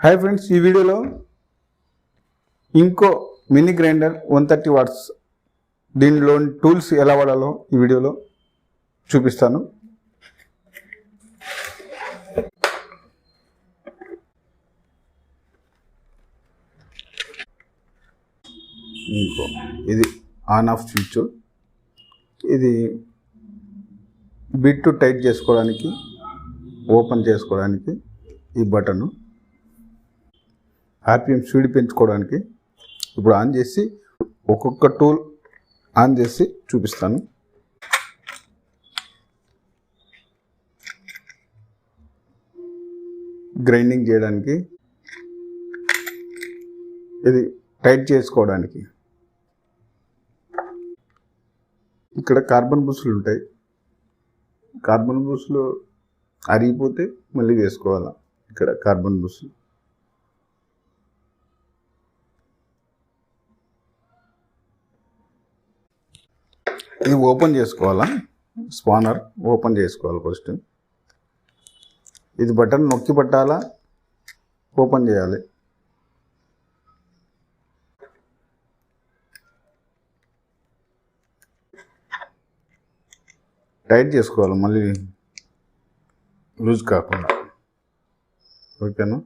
Hi friends ఈ వీడియోలో ఇంకో mini grinder one thirty watts దీనిలో టూల్స్ ఎలా వాడాలో ఈ వీడియోలో చూపిస్తాను. ఇంకో ఇది ఆన్ ఆఫ్ స్విచ్ ఇది బిట్ టైట్ చేసుకోవడానికి ఓపెన్ చేసుకోవడానికి ఈ బటను ఆర్పిఎం స్పీడ్ పెంచుకోవడానికి ఇప్పుడు ఆన్ చేసి ఒక్కొక్క టూల్ ఆన్ చేసి చూపిస్తాను. గ్రైండింగ్ చేయడానికి ఇది టైట్ చేసుకోవడానికి. ఇక్కడ కార్బన్ బుసులు ఉంటాయి. కార్బన్ బుసులు అరిగిపోతే మళ్ళీ వేసుకోవాలా? ఇక్కడ కార్బన్ బుసులు ఇది ఓపెన్ చేసుకోవాలా? స్పానర్ ఓపెన్ చేసుకోవాలి ఫస్ట్ ఇది బటన్ నొక్కి పట్టాలా? ఓపెన్ చేయాలి. టైట్ చేసుకోవాలి మళ్ళీ. లూజ్ కాకుండా. ఓకేనా?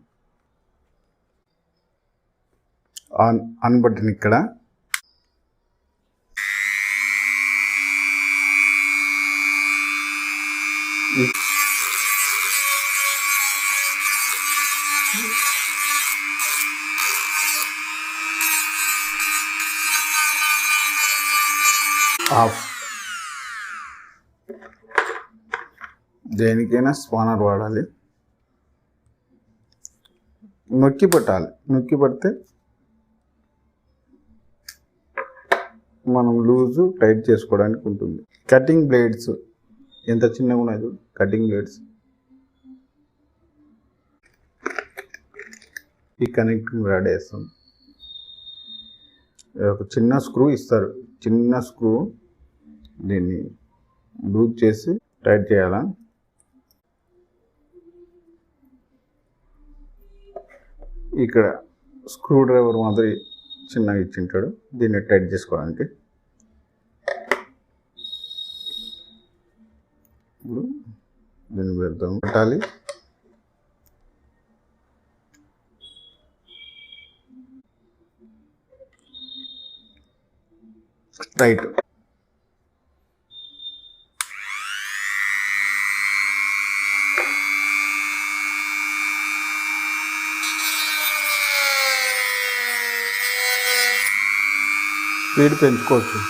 ఆన్ ఆన్ బటన్ ఇక్కడ. ఆఫ్. దేనికైనా స్పానర్ వాడాలి. నొక్కి పట్టాలి. నొక్కి పడితే మనం లూజు టైట్ చేసుకోవడానికి ఉంటుంది. కటింగ్ బ్లేడ్స్ ఎంత చిన్నగా ఉన్నాయి చూడు. Cutting blades. ఈ కనెక్టింగ్ రాడ్ వేస్తాం ఒక చిన్న స్క్రూ ఇస్తారు. చిన్న స్క్రూ దీన్ని లూజ్ చేసి టైట్ చేయాలా? ఇక్కడ స్క్రూ డ్రైవర్ మాదిరి చిన్నగా ఇచ్చింటాడు. దీన్ని టైట్ చేసుకోవడానికి. ఇప్పుడు దీన్ని పెడతాం పెట్టాలి. టైట్. స్పీడ్ పెంచుకోవచ్చు.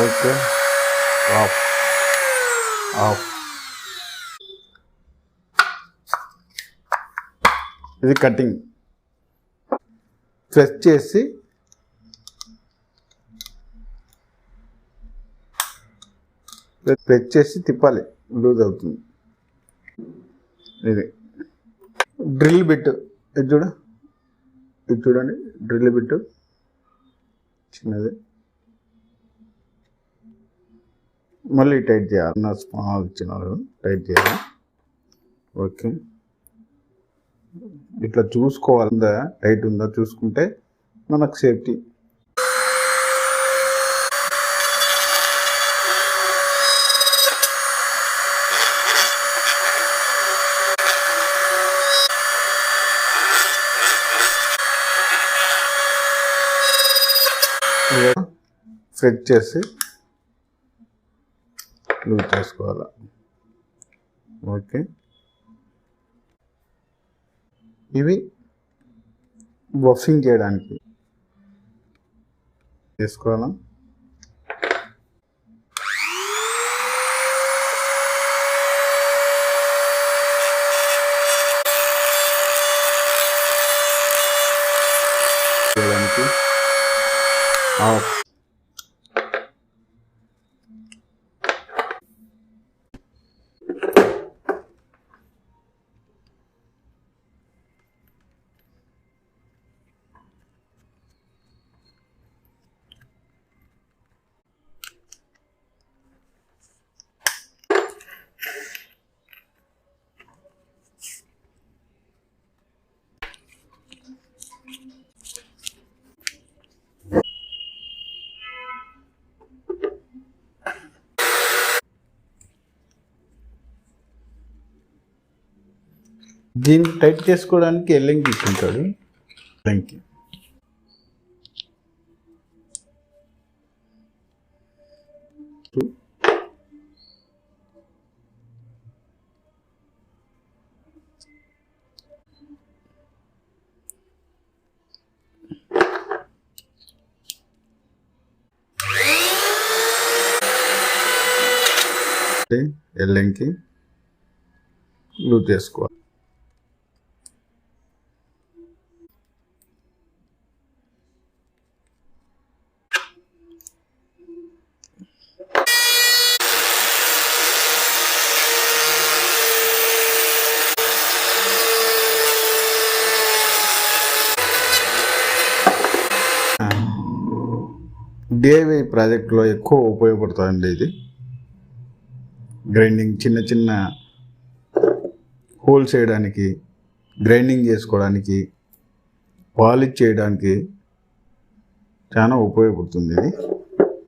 ఓకే. ఆఫ్. ఆఫ్. ఇది కటింగ్. ప్రెస్ చేసి ప్రెస్ చేసి తిప్పాలి. లూజ్ అవుతుంది. ఇది. Drill bit. ఇది చూడ. ఇది చూడండి. Drill bit. చిన్నది. మళ్ళీ టైట్ చేయాలి. నా స్మాల్ ఇచ్చిన టైట్ చేయాలి. ఓకే. ఇట్లా చూసుకోవాలి ఉందా టైట్ ఉందా? చూసుకుంటే మనకు సేఫ్టీ. ఫ్రెడ్ చేసి లూజ్ చేసుకోవాలి. ఓకే. ఇవి బఫింగ్ చేయడానికి తీసుకోవాలా చేయడానికి ఆఫ్ దీన్ని టైట్ చేసుకోవడానికి ఎల్లంకి థ్యాంక్ యూ ఎల్లింగ్కి లూజ్ చేసుకోవాలి. డిఐవై ప్రాజెక్టులో ఎక్కువ ఉపయోగపడుతుందండి ఇది. గ్రైండింగ్ చిన్న చిన్న హోల్స్ చేయడానికి గ్రైండింగ్ చేసుకోవడానికి పాలిష్ చేయడానికి చాలా ఉపయోగపడుతుంది ఇది.